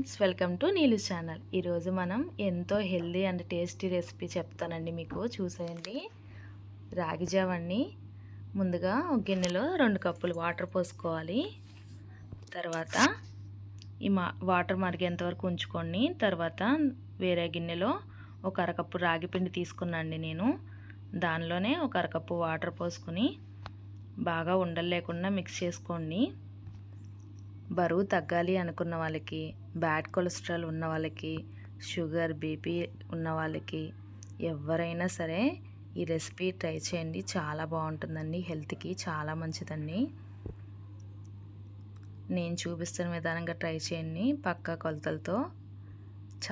Friends welcome to Neelu channel. ఈరోజు మనం ఎంతో హెల్దీ అండ్ టేస్టీ రెసిపీ చెప్తానండి మీకు. చూసేయండి. రాగి జావని ముందుగా ఒక గిన్నెలో రెండు కప్పులు వాటర్ పోసుకోవాలి. తర్వాత ఈ మా వాటర్ మరిగేంతవరకు ఉంచుకొని తర్వాత వేరే గిన్నెలో ఒక అరకప్పు రాగి పిండి తీసుకున్నాండి నేను. దానిలోనే ఒక అరకప్పు వాటర్ పోసుకొని బాగా ఉండలు లేకుండా మిక్స్ చేసుకోండి. బరువు తగ్గాలి అనుకున్న వాళ్ళకి బ్యాడ్ కొలెస్ట్రాల్ ఉన్న వాళ్ళకి షుగర్ బీపీ ఉన్న వాళ్ళకి ఎవరైనా సరే ఈ రెసిపీ ట్రై చేయండి. చాలా బాగుంటుందండి. హెల్త్కి చాలా మంచిదండి. నేను చూపిస్తున్న విధానంగా ట్రై చేయండి. పక్క కొలతలతో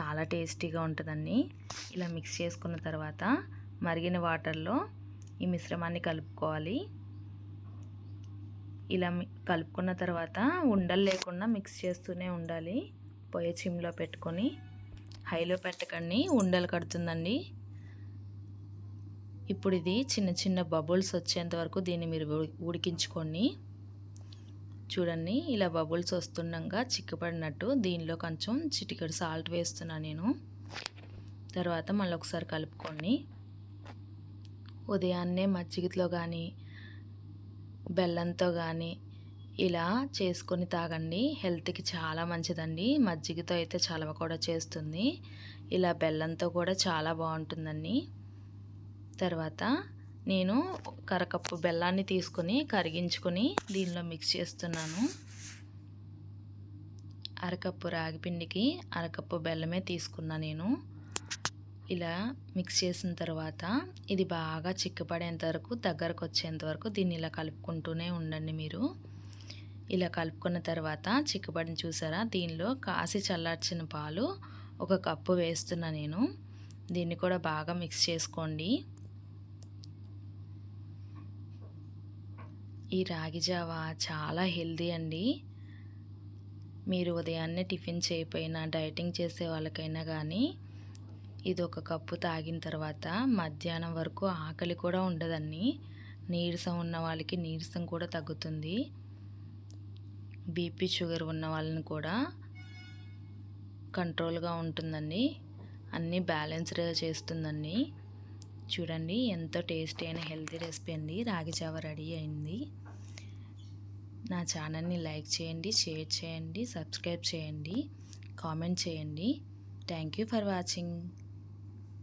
చాలా టేస్టీగా ఉంటుందండి. ఇలా మిక్స్ చేసుకున్న తర్వాత మరిగిన వాటర్లో ఈ మిశ్రమాన్ని కలుపుకోవాలి. ఇలా కలుపుకున్న తర్వాత ఉండలు లేకుండా మిక్స్ చేస్తూనే ఉండాలి. పొయ్యి చిమ్లో పెట్టుకొని హైలో పెట్టకండి ఉండలు కడుతుందండి. ఇప్పుడు ఇది చిన్న చిన్న బబుల్స్ వచ్చేంత వరకు దీన్ని మీరు ఉడికించుకోండి. చూడండి ఇలా బబుల్స్ వస్తుండగా చిక్కుపడినట్టు దీనిలో కొంచెం చిటికెడు సాల్ట్ వేస్తున్నా నేను. తర్వాత మళ్ళీ ఒకసారి కలుపుకోండి. ఉదయాన్నే మజ్జిగలో కానీ బెల్లంతో కానీ ఇలా చేసుకొని తాగండి. హెల్త్కి చాలా మంచిదండి. మజ్జిగతో అయితే చలవ కూడా చేస్తుంది. ఇలా బెల్లంతో కూడా చాలా బాగుంటుందండి. తర్వాత నేను కరకప్పు బెల్లాన్ని తీసుకొని కరిగించుకొని దీనిలో మిక్స్ చేస్తున్నాను. అరకప్పు రాగిపిండికి అరకప్పు బెల్లమే తీసుకున్నా నేను. ఇలా మిక్స్ చేసిన తర్వాత ఇది బాగా చిక్కపడేంత వరకు దగ్గరకు వచ్చేంత వరకు దీన్ని ఇలా కలుపుకుంటూనే ఉండండి మీరు. ఇలా కలుపుకున్న తర్వాత చిక్కపడిన చూసారా? దీనిలో కాసి చల్లార్చిన పాలు ఒక కప్పు వేస్తున్నా నేను. దీన్ని కూడా బాగా మిక్స్ చేసుకోండి. ఈ రాగి జావా చాలా హెల్దీ అండి. మీరు ఉదయాన్నే టిఫిన్ చేయకపోయినా డైటింగ్ చేసే వాళ్ళకైనా కానీ ఇది ఒక కప్పు తాగిన తర్వాత మధ్యాహ్నం వరకు ఆకలి కూడా ఉండదండి. నీరసం ఉన్న వాళ్ళకి నీరసం కూడా తగ్గుతుంది. బీపీ షుగర్ ఉన్న వాళ్ళని కూడా కంట్రోల్గా ఉంటుందండి. అన్నీ బ్యాలెన్స్డ్గా చేస్తుందండి. చూడండి ఎంతో టేస్టీ అయిన హెల్తీ రెసిపీ అండి. రాగి జావ రెడీ అయింది. నా ఛానల్ని లైక్ చేయండి షేర్ చేయండి సబ్స్క్రైబ్ చేయండి కామెంట్ చేయండి. Thank you for watching.